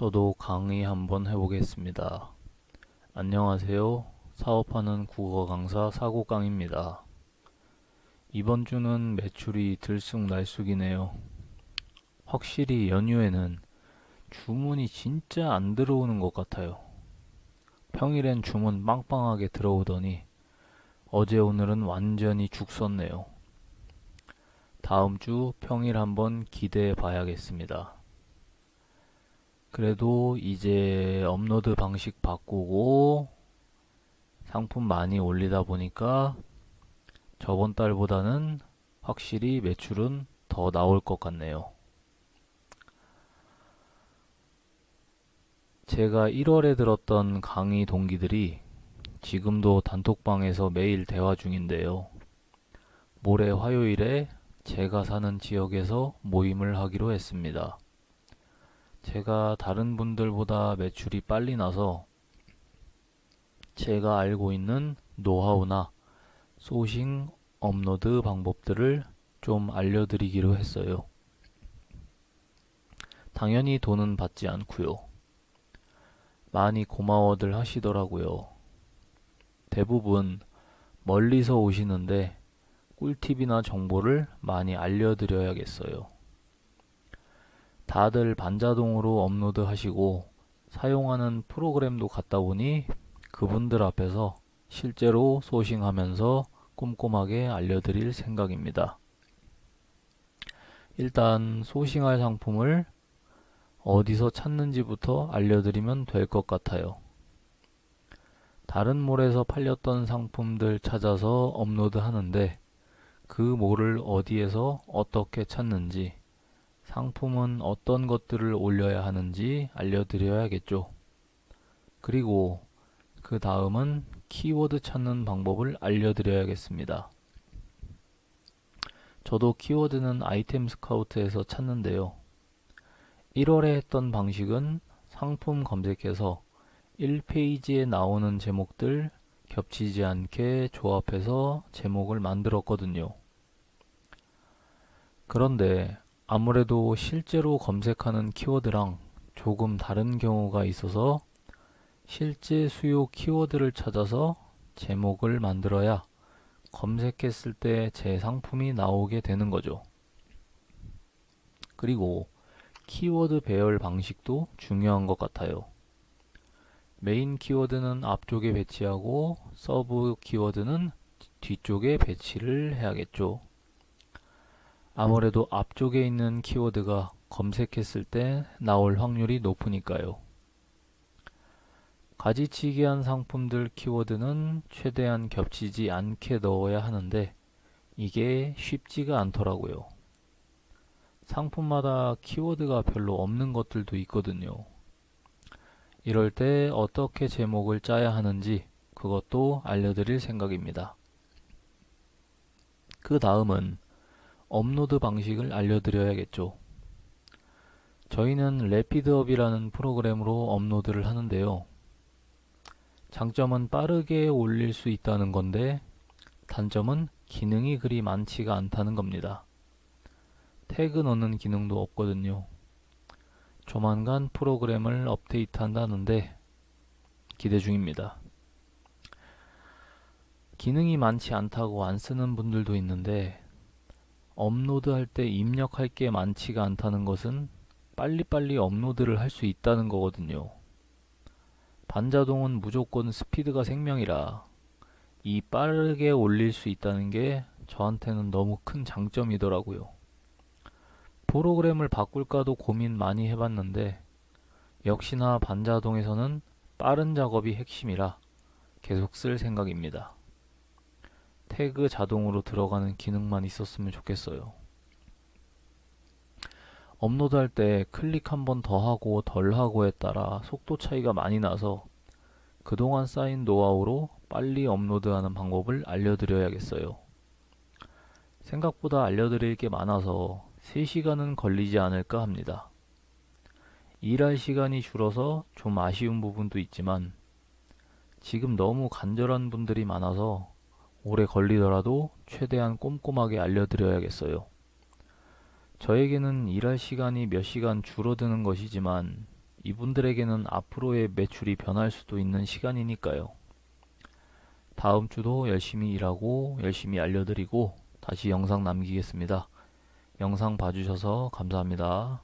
저도 강의 한번 해보겠습니다. 안녕하세요. 사업하는 국어 강사 사고강입니다. 이번 주는 매출이 들쑥날쑥이네요. 확실히 연휴에는 주문이 진짜 안 들어오는 것 같아요. 평일엔 주문 빵빵하게 들어오더니 어제 오늘은 완전히 죽 썼네요. 다음 주 평일 한번 기대해 봐야겠습니다. 그래도 이제 업로드 방식 바꾸고 상품 많이 올리다 보니까 저번 달보다는 확실히 매출은 더 나올 것 같네요. 제가 1월에 들었던 강의 동기들이 지금도 단톡방에서 매일 대화 중인데요. 모레 화요일에 제가 사는 지역에서 모임을 하기로 했습니다. 제가 다른 분들보다 매출이 빨리 나서 제가 알고 있는 노하우나 소싱 업로드 방법들을 좀 알려드리기로 했어요. 당연히 돈은 받지 않고요. 많이 고마워들 하시더라고요. 대부분 멀리서 오시는데 꿀팁이나 정보를 많이 알려드려야겠어요. 다들 반자동으로 업로드 하시고 사용하는 프로그램도 같다 보니 그분들 앞에서 실제로 소싱하면서 꼼꼼하게 알려드릴 생각입니다. 일단 소싱할 상품을 어디서 찾는지부터 알려드리면 될 것 같아요. 다른 몰에서 팔렸던 상품들 찾아서 업로드 하는데 그 몰을 어디에서 어떻게 찾는지 상품은 어떤 것들을 올려야 하는지 알려드려야겠죠. 그리고 그 다음은 키워드 찾는 방법을 알려드려야겠습니다. 저도 키워드는 아이템 스카우트에서 찾는데요. 1월에 했던 방식은 상품 검색해서 1페이지에 나오는 제목들 겹치지 않게 조합해서 제목을 만들었거든요. 그런데 아무래도 실제로 검색하는 키워드랑 조금 다른 경우가 있어서 실제 수요 키워드를 찾아서 제목을 만들어야 검색했을 때 제 상품이 나오게 되는 거죠. 그리고 키워드 배열 방식도 중요한 것 같아요. 메인 키워드는 앞쪽에 배치하고 서브 키워드는 뒤쪽에 배치를 해야겠죠. 아무래도 앞쪽에 있는 키워드가 검색했을 때 나올 확률이 높으니까요. 가지치기한 상품들 키워드는 최대한 겹치지 않게 넣어야 하는데 이게 쉽지가 않더라고요. 상품마다 키워드가 별로 없는 것들도 있거든요. 이럴 때 어떻게 제목을 짜야 하는지 그것도 알려드릴 생각입니다. 그 다음은 업로드 방식을 알려드려야겠죠. 저희는 레피드업이라는 프로그램으로 업로드를 하는데요. 장점은 빠르게 올릴 수 있다는 건데 단점은 기능이 그리 많지가 않다는 겁니다. 태그 넣는 기능도 없거든요. 조만간 프로그램을 업데이트 한다는데 기대 중입니다. 기능이 많지 않다고 안 쓰는 분들도 있는데 업로드할 때 입력할 게 많지가 않다는 것은 빨리빨리 업로드를 할 수 있다는 거거든요. 반자동은 무조건 스피드가 생명이라 이 빠르게 올릴 수 있다는 게 저한테는 너무 큰 장점이더라고요. 프로그램을 바꿀까도 고민 많이 해봤는데 역시나 반자동에서는 빠른 작업이 핵심이라 계속 쓸 생각입니다. 태그 자동으로 들어가는 기능만 있었으면 좋겠어요. 업로드 할 때 클릭 한 번 더 하고 덜 하고에 따라 속도 차이가 많이 나서 그동안 쌓인 노하우로 빨리 업로드하는 방법을 알려드려야겠어요. 생각보다 알려드릴 게 많아서 3시간은 걸리지 않을까 합니다. 일할 시간이 줄어서 좀 아쉬운 부분도 있지만 지금 너무 간절한 분들이 많아서 오래 걸리더라도 최대한 꼼꼼하게 알려드려야겠어요. 저에게는 일할 시간이 몇 시간 줄어드는 것이지만 이분들에게는 앞으로의 매출이 변할 수도 있는 시간이니까요. 다음 주도 열심히 일하고 열심히 알려드리고 다시 영상 남기겠습니다. 영상 봐주셔서 감사합니다.